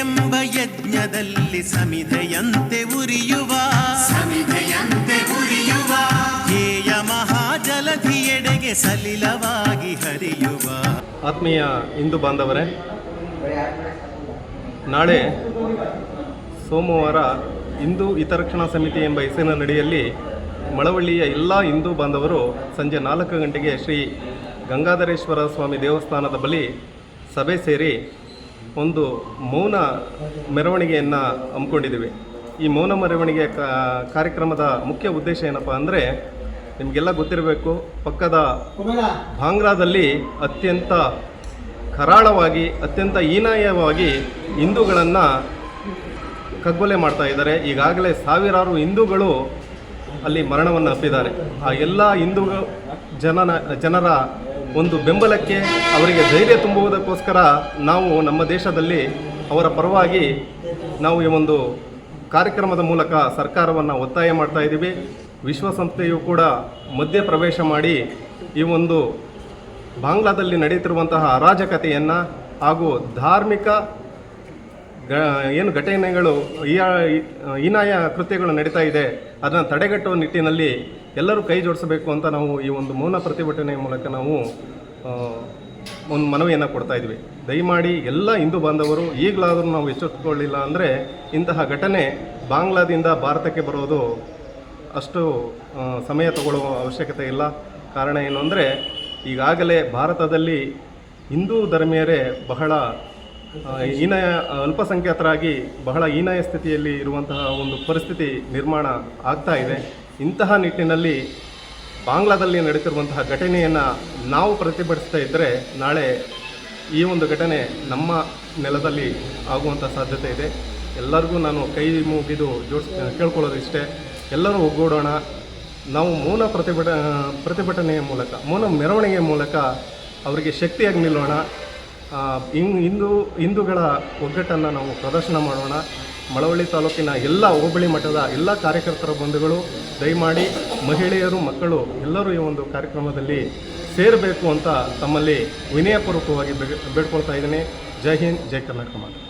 ಎಂಬ ಯಜ್ಞದಲ್ಲಿ ಸಮಿಧೆಯಂತೆ ಉರಿಯುವ. ಸಮಿಧೆಯಂತೆ ಉರಿಯುವ. ಹೇಯ ಮಹಾಜಲಧಿಯೆಡೆಗೆ ಸಲಿಲವಾಗಿ ಹರಿಯುವ. ಆತ್ಮೀಯ ಹಿಂದೂ ಬಾಂಧವರೇ ನಾಳೆ ಸೋಮವಾರ ಹಿಂದೂ ಹಿತರಕ್ಷಣಾ ಸಮಿತಿ ಎಂಬ ಹೆಸರಿನ ನಡೆಯಲ್ಲಿ ಮಳವಳ್ಳಿಯ ಎಲ್ಲ ಹಿಂದೂ ಬಾಂಧವರು ಸಂಜೆ ನಾಲ್ಕು ಗಂಟೆಗೆ ಶ್ರೀ ಗಂಗಾಧರೇಶ್ವರ ಸ್ವಾಮಿ ದೇವಸ್ಥಾನದ ಬಳಿ ಸಭೆ ಸೇರಿ ಒಂದು ಮೌನ ಮೆರವಣಿಗೆಯನ್ನು ಹಮ್ಮಿಕೊಂಡಿದ್ದೀವಿ. ಈ ಮೌನ ಮೆರವಣಿಗೆ ಕಾರ್ಯಕ್ರಮದ ಮುಖ್ಯ ಉದ್ದೇಶ ಏನಪ್ಪ ಅಂದರೆ, ನಿಮಗೆಲ್ಲ ಗೊತ್ತಿರಬೇಕು, ಪಕ್ಕದ ಭಾಂಗ್ರಾದಲ್ಲಿ ಅತ್ಯಂತ ಕರಾಳವಾಗಿ, ಅತ್ಯಂತ ಹೀನಾಯವಾಗಿ ಹಿಂದೂಗಳನ್ನು ಕಗ್ಗೊಲೆ ಮಾಡ್ತಾ ಇದ್ದಾರೆ. ಈಗಾಗಲೇ ಸಾವಿರಾರು ಹಿಂದೂಗಳು ಅಲ್ಲಿ ಮರಣವನ್ನು ಅಪ್ಪಿದ್ದಾರೆ ಆ ಎಲ್ಲ ಹಿಂದೂ ಜನನ, ಜನರ ಒಂದು ಬೆಂಬಲಕ್ಕೆ ಅವರಿಗೆ ಧೈರ್ಯ ತುಂಬುವುದಕ್ಕೋಸ್ಕರ ನಾವು ನಮ್ಮ ದೇಶದಲ್ಲಿ ಅವರ ಪರವಾಗಿ ನಾವು ಈ ಒಂದು ಕಾರ್ಯಕ್ರಮದ ಮೂಲಕ ಸರ್ಕಾರವನ್ನು ಒತ್ತಾಯ ಮಾಡ್ತಾ ಇದ್ದೀವಿ. ವಿಶ್ವಸಂಸ್ಥೆಯು ಕೂಡ ಮಧ್ಯ ಪ್ರವೇಶ ಮಾಡಿ ಈ ಒಂದು ಬಾಂಗ್ಲಾದಲ್ಲಿ ನಡೆಯುತ್ತಿರುವಂತಹ ಅರಾಜಕತೆಯನ್ನು ಹಾಗೂ ಧಾರ್ಮಿಕ ಏನು ಘಟನೆಗಳು, ಈ- ಹೀನಾಯ ಕೃತ್ಯಗಳು ನಡೀತಾ ಇದೆ, ಅದನ್ನು ತಡೆಗಟ್ಟುವ ನಿಟ್ಟಿನಲ್ಲಿ ಎಲ್ಲರೂ ಕೈ ಜೋಡಿಸಬೇಕು ಅಂತ ನಾವು ಈ ಒಂದು ಮೌನ ಪ್ರತಿಭಟನೆ ಮೂಲಕ ನಾವು ಒಂದು ಮನವಿಯನ್ನು ಕೊಡ್ತಾ ಇದ್ವಿ. ದಯಮಾಡಿ ಎಲ್ಲ ಹಿಂದೂ ಬಾಂಧವರು, ಈಗಲಾದರೂ ನಾವು ಎಚ್ಚೆತ್ತುಕೊಳ್ಳಿಲ್ಲ ಅಂದರೆ ಇಂತಹ ಘಟನೆ ಬಾಂಗ್ಲಾದಿಂದ ಭಾರತಕ್ಕೆ ಬರೋದು ಅಷ್ಟು ಸಮಯ ತಗೊಳ್ಳುವ ಅವಶ್ಯಕತೆ ಇಲ್ಲ. ಕಾರಣ ಏನು ಅಂದರೆ ಈಗಾಗಲೇ ಭಾರತದಲ್ಲಿ ಹಿಂದೂ ಧರ್ಮೀಯರೇ ಬಹಳ ಹೀನಾಯ ಅಲ್ಪಸಂಖ್ಯಾತರಾಗಿ ಬಹಳ ಹೀನಾಯ ಸ್ಥಿತಿಯಲ್ಲಿ ಇರುವಂತಹ ಒಂದು ಪರಿಸ್ಥಿತಿ ನಿರ್ಮಾಣ ಆಗ್ತಾ ಇದೆ. ಇಂತಹ ನಿಟ್ಟಿನಲ್ಲಿ ಬಾಂಗ್ಲಾದಲ್ಲಿ ನಡೀತಿರುವಂತಹ ಘಟನೆಯನ್ನು ನಾವು ಪ್ರತಿಭಟಿಸ್ತಾ ಇದ್ದರೆ ನಾಳೆ ಈ ಒಂದು ಘಟನೆ ನಮ್ಮ ನೆಲದಲ್ಲಿ ಆಗುವಂಥ ಸಾಧ್ಯತೆ ಇದೆ. ಎಲ್ಲರಿಗೂ ನಾನು ಕೈ ಮುಗಿದು ಜೋಡಿಸ್, ಕೇಳ್ಕೊಳ್ಳೋದು ಇಷ್ಟೇ. ಎಲ್ಲರೂ ಒಗ್ಗೂಡೋಣ. ನಾವು ಮೌನ ಪ್ರತಿಭಟ, ಪ್ರತಿಭಟನೆಯ ಮೂಲಕ, ಮೌನ ಮೆರವಣಿಗೆಯ ಮೂಲಕ ಅವರಿಗೆ ಶಕ್ತಿಯಾಗಿ ನಿಲ್ಲೋಣ. ಹಿಂದೂ ಹಿಂದೂಗಳ ಒಗ್ಗಟ್ಟನ್ನು ನಾವು ಪ್ರದರ್ಶನ ಮಾಡೋಣ. ಮಳವಳ್ಳಿ ತಾಲೂಕಿನ ಎಲ್ಲ ಹೋಬಳಿ ಮಠದ ಎಲ್ಲ ಕಾರ್ಯಕರ್ತರ ಬಂಧುಗಳು, ದಯಮಾಡಿ ಮಹಿಳೆಯರು, ಮಕ್ಕಳು ಎಲ್ಲರೂ ಈ ಒಂದು ಕಾರ್ಯಕ್ರಮದಲ್ಲಿ ಸೇರಬೇಕು ಅಂತ ತಮ್ಮಲ್ಲಿ ವಿನಯಪೂರ್ವಕವಾಗಿ ಬೇಡ್ಕೊಳ್ತಾ ಇದ್ದೀನಿ. ಜೈ ಹಿಂದ್, ಜೈ ಕರ್ನಾಟಕ ಮಾತು.